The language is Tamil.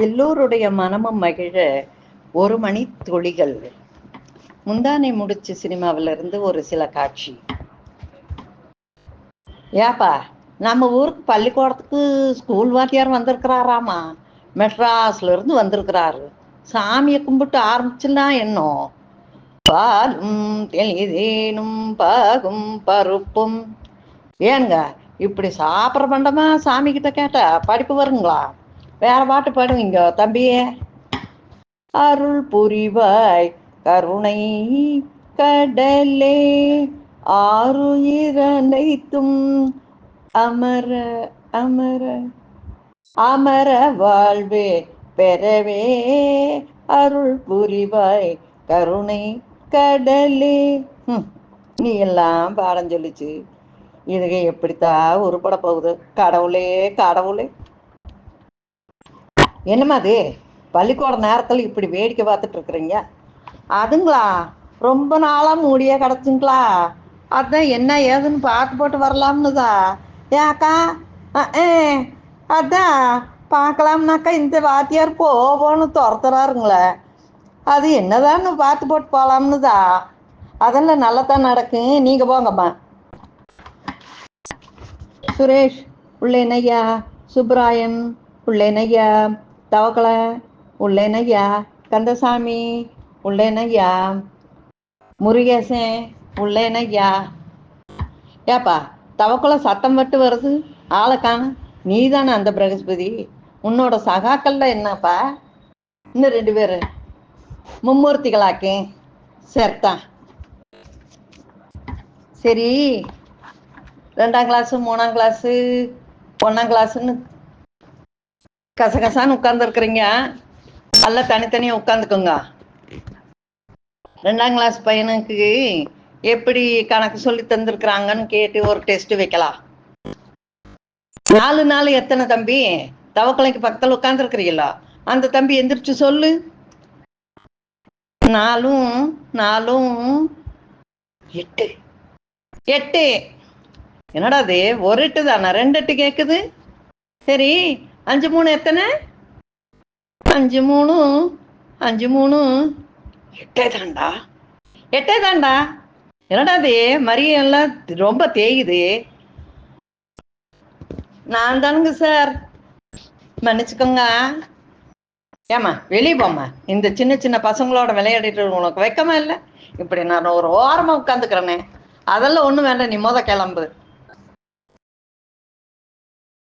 எல்லோருடைய மனமும் மகிழ ஒரு மணி துளிகள். முந்தானை முடிச்சு சினிமாவில இருந்து ஒரு சில காட்சி. ஏப்பா நம்ம ஊருக்கு பள்ளிக்கூடத்துக்கு ஸ்கூல் வாத்தியார் வந்திருக்கிறாராமா? மெட்ராஸ்ல இருந்து வந்திருக்கிறாரு. சாமியை கும்பிட்டு ஆரம்பிச்சுன்னா என்ன? பாலும் தெளிதேனும் பாகும் பருப்பும். ஏனுங்க இப்படி சாப்பிட்ற பண்டமா சாமி கிட்ட கேட்டா படிப்பு வருங்களா? வேற பாட்டு பாடுவீங்க தம்பியே? அருள் புரிவாய் கருணை கடலே ஆறுயிரனைத்தும் அமர அமர அமர வாழ்வே பெறவே அருள் புரிவாய் கருணை கடலே. நீ எல்லாம் பாடம் சொல்லிச்சு. இதுக எப்படித்தான் உருப்பட போகுது? கடவுளே கடவுளே. என்னம்மா அது? பள்ளிக்கூட நேரத்தில் இப்படி வேடிக்கை பார்த்துட்டு இருக்கிறீங்க? அதுங்களா? ரொம்ப நாளா மூடியே கிடச்சுங்களா? அதான் என்ன ஏதுன்னு பார்த்து போட்டு வரலாம்னுதா. ஏக்கா ஏ அதான். பார்க்கலாம்னாக்கா இந்த வாத்தியார் போவோன்னு துரத்துறாருங்களே. அது என்னதான்னு பார்த்து போட்டு போகலாம்னுதா அதெல்லாம் நல்லா தான் நடக்கும் நீங்கள் போங்கம்மா. சுரேஷ் உள்ளேனையா. சுப்ராயன் உள்ளேனையா. தவக்கலை உள்ளேனையா கந்தசாமி உள்ளேனையா முருகேசன் உள்ளேனையா. ஏப்பா தவக்குள்ள சத்தம் பட்டு வருது ஆளை காண. நீ தானே அந்த பிரகஸ்பதி. உன்னோட சகாக்கள்ல என்னப்பா? இன்னும் ரெண்டு பேரு. மும்மூர்த்திகளாக்கே சேர்த்தான் சரி ரெண்டாம் கிளாஸு மூணாம் கிளாஸு ஒன்றாம் கிளாஸுன்னு கசகசான்னு உட்கார்ந்துருக்குறீங்க. எல்லாம் தனித்தனியாக உட்காந்துக்குங்க ரெண்டாம் கிளாஸ் பையனுக்கு எப்படி கணக்கு சொல்லி தந்திருக்கிறாங்கன்னு கேட்டு ஒரு டெஸ்ட் வைக்கலாம். நாலு நாள் எத்தனை தம்பி? தவக்கலைக்கு பக்கத்தில் உட்காந்துருக்குறீங்களா அந்த தம்பி எந்திரிச்சு சொல்லு. நாலும் நாலும் எட்டு. எட்டு. என்னடா அது ஒரு எட்டு தானே? ரெண்டு எட்டு கேட்குது சரி. அஞ்சு மூணு எத்தனை? அஞ்சு மூணு அஞ்சு மூணு. எட்டே தாண்டா. எட்டே தாண்டா? என்னடா அது ரொம்ப தேயுது. நான் தானுங்க சார். மன்னிச்சுக்கோங்க. ஏம்மா வெளியே போம்மா. இந்த சின்ன சின்ன பசங்களோட விளையாடிட்டு உனக்கு வைக்கமா இல்லை? இப்படி நான் ஒரு ஓரமாக உட்காந்துக்கிறேனே அதெல்லாம் ஒன்றும் வேண்டாம் நீ மொதல் கிளம்பு.